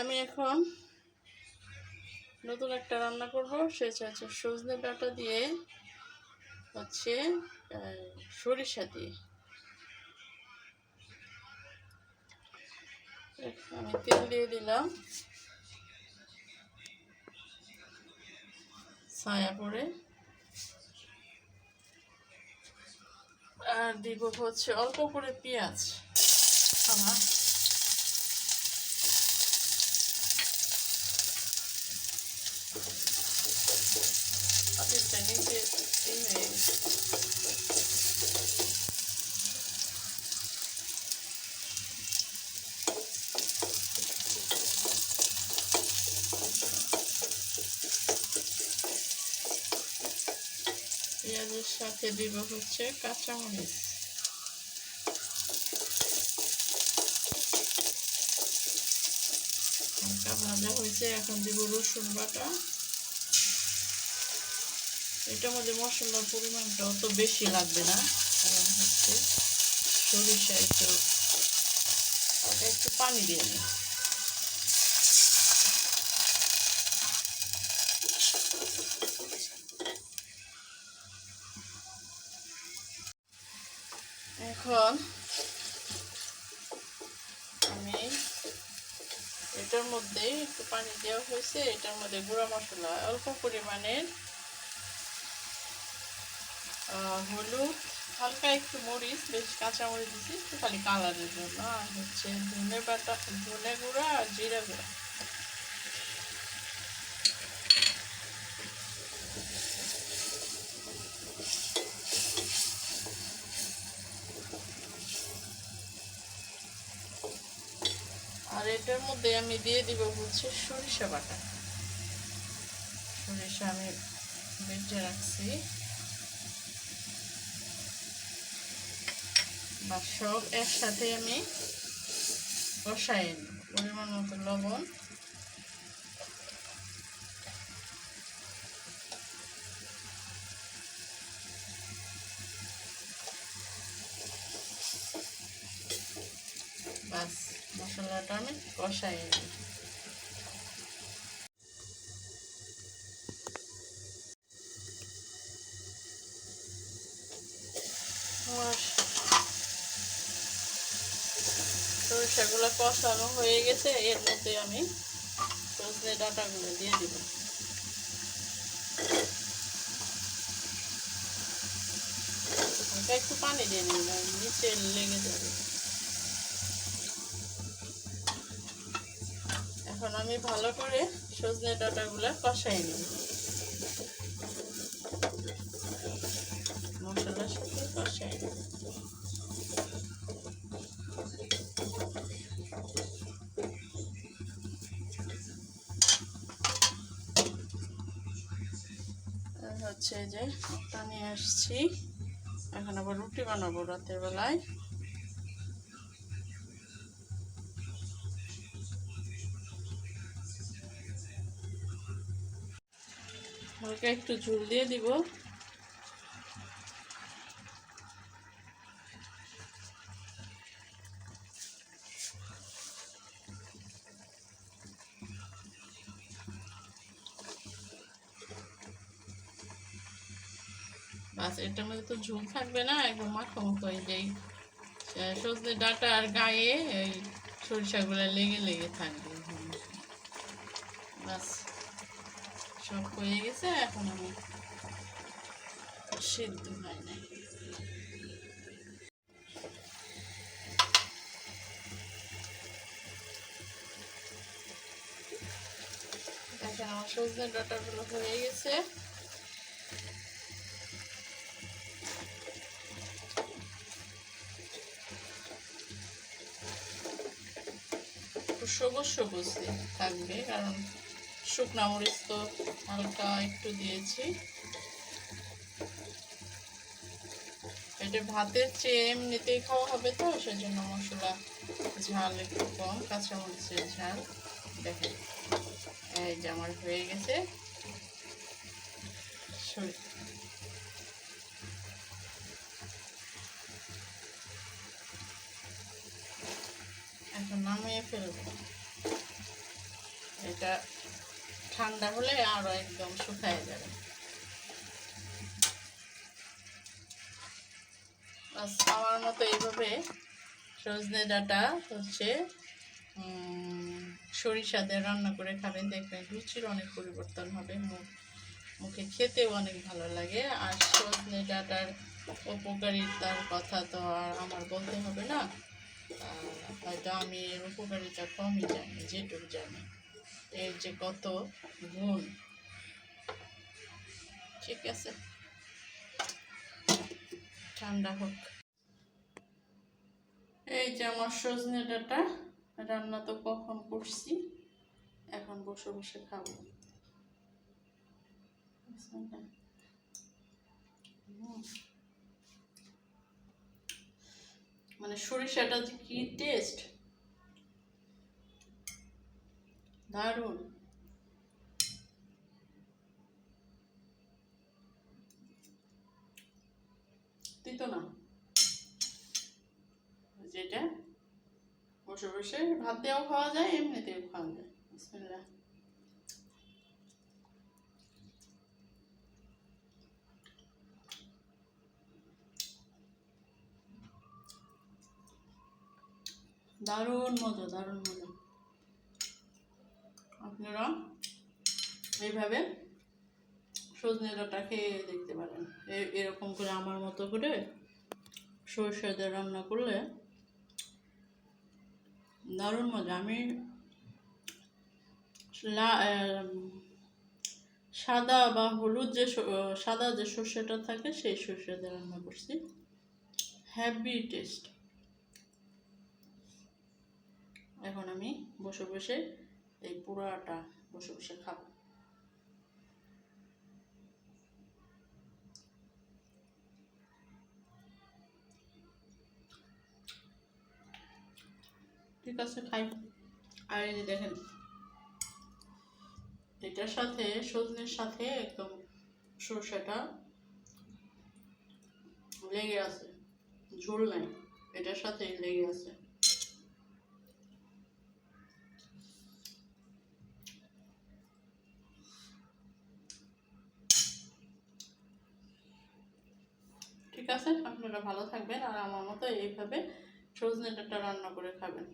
আমি এখন নতুন একটা রান্না করব। সেটা হচ্ছে সজনে ডাঁটা দিয়ে হচ্ছে সরিষা দিয়ে। আমি তেল দিয়ে দিলাম। ছায়া পরে আর দিব হচ্ছে অল্প করে পেঁয়াজ। আমার আপিসটা নিচে এই হয়ে পেঁয়াজের সাথে দিব হচ্ছে কাঁচামরিচ। ভাজা হয়েছে, এখন দিব রসুন বাটা। এটার মধ্যে মশলার পরিমাণটা অত বেশি লাগবে না, কারণ হচ্ছে সরিষা একটু হালকা একটু পানি দিয়ে নিই। এখন আমি এটার মধ্যে একটু পানি দেওয়া হয়েছে, এটার মধ্যে গুঁড়া মশলা অল্প পরিমাণের হলুদ, হালকা একটু মরিচ, বেশ কাঁচা মরিচ দিচ্ছি একটু খালি কালারের জন্য, আর হচ্ছে ধনে বাটা ধনে গুঁড়া আর জিরা গুঁড়া। আর এটার মধ্যে আমি দিয়ে দিব হচ্ছে সরিষা বাটা। সরিষা আমি বেটে রাখছি। বা সব একসাথে আমি কষাই পরিমাণ মতো লবণ। বাস মশলাটা আমি কষাই নিই আমার সরিষাগুলো কষানো হয়ে গেছে, এর মধ্যে আমি সজনে ডাঁটাগুলো দিয়ে দিব। একটু পানি দিয়ে নিন নিচে লেগে যাবে। এখন আমি ভালো করে সজনে ডাটাগুলো কষাই নিই হচ্ছে যে তা নিয়ে আসছি। এখন আবার রুটি বানাবো রাতের বেলায়। হালকা একটু ঝুল দিয়ে দিব। বাস, এটার মধ্যে তো ঝুল থাকবে না একদম মাখো হয়ে যায় সজনে ডাটা আর গায়ে, এই সরিষাগুলো লেগে লেগে থাকবে। বাস, সব হয়ে গেছে, এখন আমি সিদ্ধ হয় নাই। আমার সজনে ডাটাগুলো হয়ে গেছে। সবুজ সবুজ থাকবে, কারণ শুকনা মরিচ তো হালকা একটু দিয়েছি। এটা ভাতের চেয়ে এমনিতেই খাওয়া হবে তো, সেজন্য মশলা ঝাল একটু কম, কাঁচা মরিচের ঝাল। দেখেন, এই যে আমার হয়ে গেছে। সরি- এখন নামিয়ে ফেলব। এটা ঠান্ডা হলে আরও একদম শুকায় যাবে। আমার মতো এইভাবে সজনে ডাঁটা হচ্ছে সরিষা দিয়ে রান্না করে খাবেন, দেখবেন রুচির অনেক পরিবর্তন হবে মুখ মুখে খেতেও অনেক ভালো লাগে। আর সজনে ডাটার উপকারিতার কথা তো আর আমার বলতে হবে না। হয়তো আমি এর উপকারিতা কমই জানি, যেটুকু জানি, এর যে কত গুণ। ঠিক আছে? ঠান্ডা হোক। এই যে আমার সজনে ডাটা, রান্না তো কখন করছি? এখন বসে বসে খাব। বিসমিল্লাহ। হুম। মানে সরিষাটা যে কি টেস্ট দারুণ। তিতো না। যেটা বসে বসে ভাত দিয়েও খাওয়া যায়, এমনিতেও খাওয়া যায়। বিসমিল্লাহ। দারুণ মজা দারুণ মজা। আপনারা এইভাবে সজনে ডাঁটা খেয়ে দেখতে পারেন। এরকম করে আমার মতো করে সরষে দিয়ে রান্না করলে দারুণ মজা। আমি সাদা বা হলুদ যে সাদা যে সর্ষেটা থাকে, সেই সর্ষে দিয়ে রান্না করছি। হ্যাভি টেস্ট এখন আমি বসে বসে এই পুরাটা বসে বসে খাব। ঠিক আছে, খাই। আর এই দেখেন, এটার সাথে, সজনের সাথে একদম সরষেটা লেগে আছে, ঝোল নাই, এটার সাথে লেগে আছে। ঠিক আছে আপনারা ভালো থাকবেন আর আমার মতো এইভাবে সজনে ডাঁটা রান্না করে খাবেন।